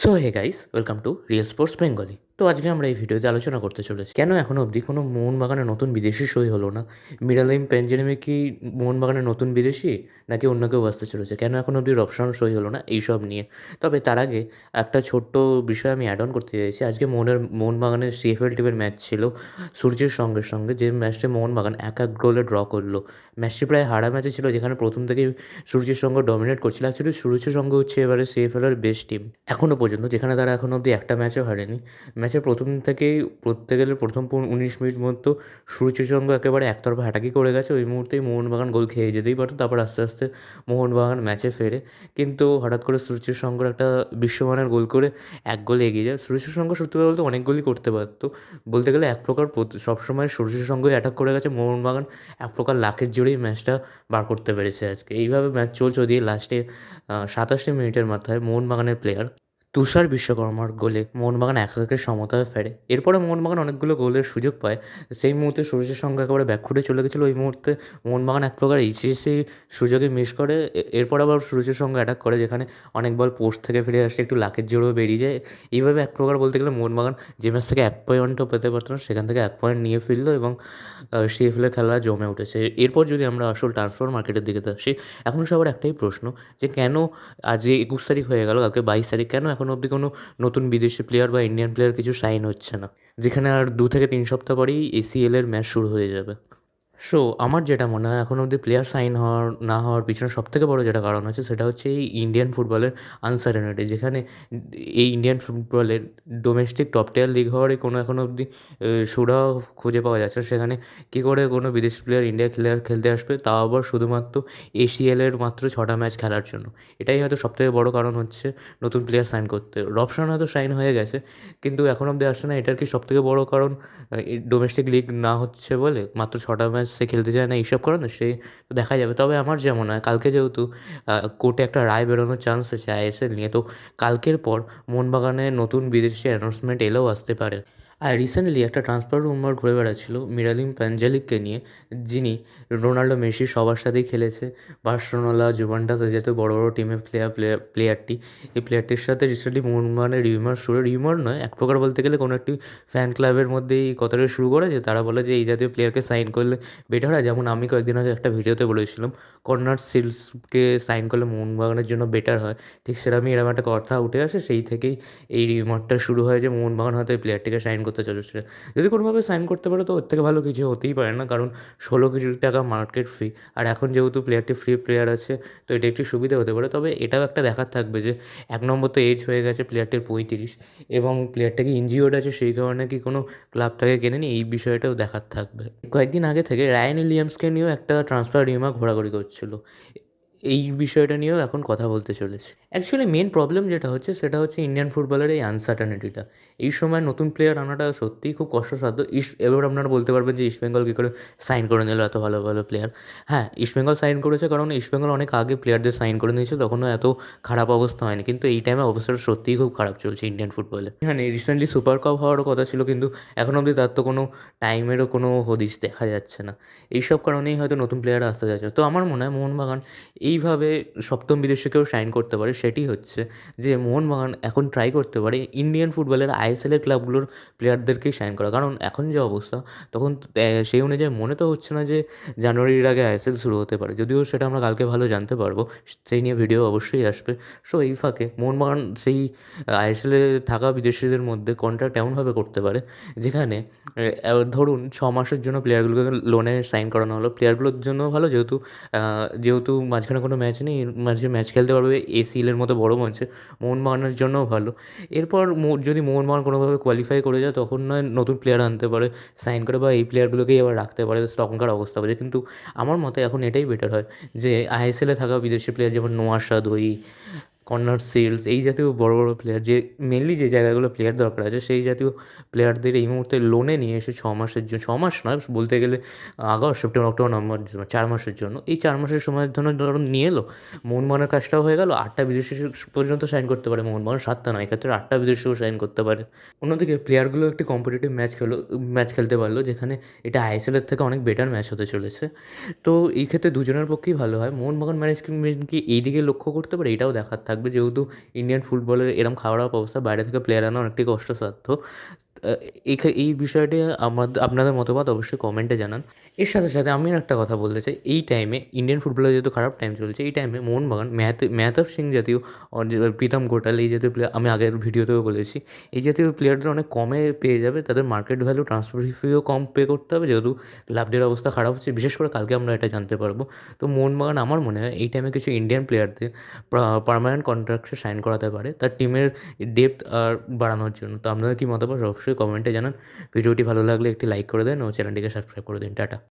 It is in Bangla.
so hey guys welcome to real sports Bengali তো আজকে আমরা এই ভিডিওতে আলোচনা করতে চলেছি। কেন এখনও অবধি কোনো মোহনবাগানের নতুন বিদেশি সই হলো না? মিডালাইম পেঞ্জেনেমে কি মোহনবাগানের নতুন বিদেশি, নাকি অন্য কেউ আসতে চলেছে? কেন এখন অবধি রপশন সই হলো না? এইসব নিয়ে। তবে তার আগে একটা ছোট্ট বিষয় আমি অ্যাড অন করতে চাইছি। আজকে মোহনের, মোহনবাগানের সিএফএল টিমের ম্যাচ ছিল সূর্যের সঙ্গে সঙ্গে। যে ম্যাচটা মোহনবাগান এক এক গোলে ড্র করল ম্যাচটি প্রায় হারা ম্যাচে ছিল, যেখানে প্রথম থেকেই সূর্যের সঙ্গে ডমিনেট করছিল। অ্যাকচুয়ালি সূর্যের সঙ্গে হচ্ছে এবারে সিএফএল এর বেস্ট টিম এখনও পর্যন্ত, যেখানে তারা এখনও অবধি একটা ম্যাচও হারেনি। ম্যাচের প্রথম থেকেই, প্রত্যেক গেলে প্রথম উনিশ মিনিট মতো সূর্যের সঙ্গে একেবারে একতরফা হাঁটাকি করে গেছে। ওই মুহূর্তেই মোহনবাগান গোল খেয়ে যেতেই পারতো, তারপর আস্তে আস্তে মোহনবাগান ম্যাচে ফেরে। কিন্তু হঠাৎ করে সূর্যের সঙ্গের একটা বিশ্বমানের গোল করে এক গোলে এগিয়ে যায়। সূর্যের সঙ্গে সত্যি কথা বলতে অনেক গোলই করতে পারতো। বলতে গেলে এক প্রকার সবসময় সূর্যের সঙ্গে অ্যাটাক করে গেছে। মোহনবাগান এক প্রকার লাখের জোরেই ম্যাচটা বার করতে পেরেছে আজকে। এইভাবে ম্যাচ চলছে ওদিকে লাস্টে সাতাশটি মিনিটের মাথায় মোহনবাগানের প্লেয়ার তুষার বিশ্বকর্মার গোলে মোহনবাগান এক একের সমতায় ফেরে। এরপরে মোহনবাগান অনেকগুলো গোলের সুযোগ পায়। সেই মুহূর্তে সূর্যের সঙ্গে একেবারে ব্যাকফুটে চলে গেছিল। ওই মুহূর্তে মোহনবাগান এক প্রকার এইচএসি সুযোগে মিস করে। এরপর আবার সূর্যের সঙ্গে অ্যাটাক করে, যেখানে অনেক বল পোস্ট থেকে ফিরে আসে, একটু লাকের জোরেও বেরিয়ে যায়। এইভাবে এক প্রকার বলতে গেলে মোহনবাগান যে ম্যাচ থেকে এক পয়েন্টও পেতে পারত না, সেখান থেকে এক পয়েন্ট নিয়ে ফিরলো এবং সিএফএলের খেলা জমে উঠেছে। এরপর যদি আমরা আসল ট্রান্সফার মার্কেটের দিকে আসি, এখন সবার একটাই প্রশ্ন যে কেন আজকে একুশ তারিখ হয়ে গেল, কালকে বাইশ তারিখ, কেন এখন অবধি কোনো নতুন বিদেশি প্লেয়ার বা ইন্ডিয়ান প্লেয়ার কিছু সাইন হচ্ছে না। যেখানে আর দু থেকে তিন সপ্তাহ পরেই এসিএল এর ম্যাচ শুরু হয়ে যাবে। সো আমার যেটা মনে হয় এখন অবধি প্লেয়ার সাইন হওয়ার, না হওয়ার পিছনে সবথেকে বড় যেটা কারণ আছে সেটা হচ্ছে এই ইন্ডিয়ান ফুটবলের আনসার্টেনিটি যেখানে এই ইন্ডিয়ান ফুটবলের ডোমেস্টিক টপ টিয়ার লিগ হওয়ারই কোনো এখন অবধি সুরাহ খুঁজে পাওয়া যাচ্ছে সেখানে কী করে কোনো বিদেশি প্লেয়ার ইন্ডিয়া খেলে, খেলতে আসবে তাও আবার শুধুমাত্র এসিএলের মাত্র ছটা ম্যাচ খেলার জন্য। এটাই হয়তো সবথেকে বড় কারণ হচ্ছে নতুন প্লেয়ার সাইন করতে। রপশন হয়তো সাইন হয়ে গেছে, কিন্তু এখন অবধি আসছে না। এটার কি সবথেকে বড় কারণ ডোমেস্টিক লিগ না হচ্ছে বলে মাত্র ছটা ম্যাচ সে খেলতে চায় না, এইসব কারণে সে দেখা যাবে। তবে আমার যেমন হয়, কালকে যেহেতু কোর্টে একটা রায় বেরোনোর চান্স আছে আইএসএল নিয়ে, তো কালকের পর মোহনবাগানে নতুন বিদেশি অ্যানাউন্সমেন্ট এলেও আসতে পারে। আর রিসেন্টলি একটা ট্রান্সফার রুমার ঘুরে বেড়াচ্ছিল মিরালিম প্যাঞ্জালিককে নিয়ে, যিনি রোনাল্ডো মেসি সবার সাথেই খেলেছে, বার্সেলোনা, জুভেন্টাস যেহেতু বড় বড় টিমের প্লেয়ার প্লেয়ার প্লেয়ারটি এই প্লেয়ারটির সাথে রিসেন্টলি মোহনবাগানের রিউমার শুরু রিউমার নয়, এক প্রকার বলতে গেলে কোনো একটি ফ্যান ক্লাবের মধ্যে এই কথাটা শুরু করেছে তারা বলে যে এই জাতীয় প্লেয়ারকে সাইন করলে বেটার হয়। যেমন আমি কয়েকদিন আগে একটা ভিডিওতে বলেছিলাম, কর্নার সিলসকে সাইন করলে মোহনবাগানের জন্য বেটার হয়। ঠিক সেরকমই এরকম একটা কথা উঠে আসে, সেই থেকেই এই রিউমারটা শুরু হয় যে মোহনবাগান হয়তো এই প্লেয়ারটিকে সাইন করতে চলেছে যদি কোনোভাবে সাইন করতে পারে তো ওর থেকে ভালো কিছু হতেই পারে না, কারণ ষোলো কোটি টাকা মার্কেট ফ্রি আর এখন যেহেতু প্লেয়ারটি ফ্রি প্লেয়ার আছে, তো এটা একটি সুবিধা হতে পারে। তবে এটাও একটা দেখার থাকবে যে এক নম্বর তো এজ হয়ে গেছে প্লেয়ারটির পঁয়ত্রিশ, এবং প্লেয়ারটা কি ইনজিওর্ড আছে সেই কারণে কি কোনো ক্লাব থেকে কেনেনি? এই বিষয়টাও দেখার থাকবে। কয়েকদিন আগে থেকে রায়ান উইলিয়ামসকে নিয়েও একটা ট্রান্সফার রিমা ঘোরাঘুরি করছিল। এই বিষয়টা নিয়েও এখন কথা বলতে চলেছে। অ্যাকচুয়ালি মেন প্রবলেম যেটা হচ্ছে, সেটা হচ্ছে ইন্ডিয়ান ফুটবলের এই আনসার্টানিটিটা এই সময় নতুন প্লেয়ার আনাটা সত্যিই খুব কষ্টসাধ্য। ইস্ট এবার আপনারা বলতে পারবেন যে ইস্টবেঙ্গল কী করে সাইন করে নিল এত ভালো ভালো প্লেয়ার হ্যাঁ ইস্টবেঙ্গল সাইন করেছে কারণ ইস্টবেঙ্গল অনেক আগে প্লেয়ারদের সাইন করে নিয়েছে, তখনও এত খারাপ অবস্থা হয়নি। কিন্তু এই টাইমে অবস্থাটা সত্যিই খুব খারাপ চলছে ইন্ডিয়ান ফুটবলে হ্যাঁ রিসেন্টলি সুপার কাপ হওয়ারও কথা ছিল, কিন্তু এখন অবধি তার তো কোনো টাইমেরও কোনো হদিশ দেখা যাচ্ছে না। এইসব কারণেই হয়তো নতুন প্লেয়ার আসতে যাচ্ছে। তো আমার মনে হয়, মোহনবাগান এইভাবে সপ্তম বিদেশিকেও সাইন করতে পারে, সেটি হচ্ছে যে মোহনবাগান এখন ট্রাই করতে পারে ইন্ডিয়ান ফুটবলের আইএসএলের ক্লাবগুলোর প্লেয়ারদেরকেই সাইন করা। কারণ এখন যে অবস্থা, তখন সেই অনুযায়ী মনে তো হচ্ছে না যে জানুয়ারির আগে আইএসএল শুরু হতে পারে। যদিও সেটা আমরা কালকে ভালো জানতে পারব, সেই নিয়ে ভিডিও অবশ্যই আসবে। সো এই ফাঁকে মোহনবাগান সেই আইএসএলে থাকা বিদেশিদের মধ্যে কন্ট্রাক্ট এমনভাবে করতে পারে, যেখানে ধরুন ছ মাসের জন্য প্লেয়ারগুলোকে লোনে সাইন করানো হলো। প্লেয়ারগুলোর জন্য ভালো, যেহেতু যেহেতু মাঝখানে কোনো ম্যাচ নেই, মাঝে ম্যাচ খেলতে পারবে এসিএলের মতো বড় মঞ্চে মোহনবাগানের জন্যও ভালো। এরপর যদি মোহনবাগান কোনোভাবে কোয়ালিফাই করে যায়, তখন নয়, নতুন প্লেয়ার আনতে পারে সাইন করে বা এই প্লেয়ারগুলোকেই আবার রাখতে পারে তখনকার অবস্থা বলে কিন্তু আমার মতে এখন এটাই বেটার হয় যে আইএসএলে থাকা বিদেশি প্লেয়ার যেমন নোয়াশা দই কর্নার সিলস এই জাতীয় বড় বড় প্লেয়ার যে মেনলি যে জায়গাগুলো প্লেয়ার দরকার আছে, সেই জাতীয় প্লেয়ারদের এই মুহূর্তে লোনে নিয়ে এসে ছ মাসের জন্য ছ মাস নয়, বলতে গেলে, August September October November December চার মাসের জন্য। এই চার মাসের সময়ের জন্য ধরুন নিয়ে এলো মোহনবাগানের কাজটাও হয়ে গেল, আটটা বিদেশি পর্যন্ত সাইন করতে পারে মোহনবাগান সাতটা নয়, এক্ষেত্রে আটটা বিদেশিও সাইন করতে পারে। অন্যদিকে প্লেয়ারগুলো একটি কম্পিটিটিভ ম্যাচ খেলো ম্যাচ খেলতে পারল, যেখানে এটা আইএসএলের থেকে অনেক বেটার ম্যাচ হতে চলেছে। তো এই ক্ষেত্রে দুজনের পক্ষেই ভালো হয়। মোহনবাগান ম্যানেজমেন্ট কি এই দিকে লক্ষ্য করতে পারে? এটাও দেখার থাকবে। লাগবে যেহেতু ইন্ডিয়ান ফুটবলের এরম খারাপ অবস্থা বাইরে থেকে প্লেয়ার আনা অনেকটাই কষ্টসাধ্য। এই বিষয়টি আমাদের আপনাদের মতামত অবশ্যই কমেন্টে জানান। এর সাথে সাথে আমি একটা কথা বলতে চাই। এই টাইমে ইন্ডিয়ান ফুটবলের যেহেতু খারাপ টাইম চলছে, এই টাইমে মোহনবাগান, ম্যাথ মেহতাব সিং জাতীয় প্রীতম গোটাল এই জাতীয় প্লেয়ার আমি আগের ভিডিওতেও বলেছি, এই জাতীয় প্লেয়ারদের অনেক কমে পেয়ে যাবে, তাদের মার্কেট ভ্যালু ট্রান্সফার ফিও কম পে করতে হবে, যেহেতু ক্লাবদের অবস্থা খারাপ হচ্ছে, বিশেষ করে কালকে আমরা এটা জানতে পারব। তো মোহনবাগান আমার মনে হয় এই টাইমে কিছু ইন্ডিয়ান প্লেয়ারদের পারমানেন্ট কন্ট্রাক্টে সাইন করাতে পারে, তার টিমের ডেপথ আর বাড়ানোর জন্য। তো আপনাদের কী মতামত? অবশ্যই কমেন্টে জানান। ভিডিওটি ভালো লাগলে একটি লাইক করে দেন ও চ্যানেলটিকে সাবস্ক্রাইব করে দিন। টাটা।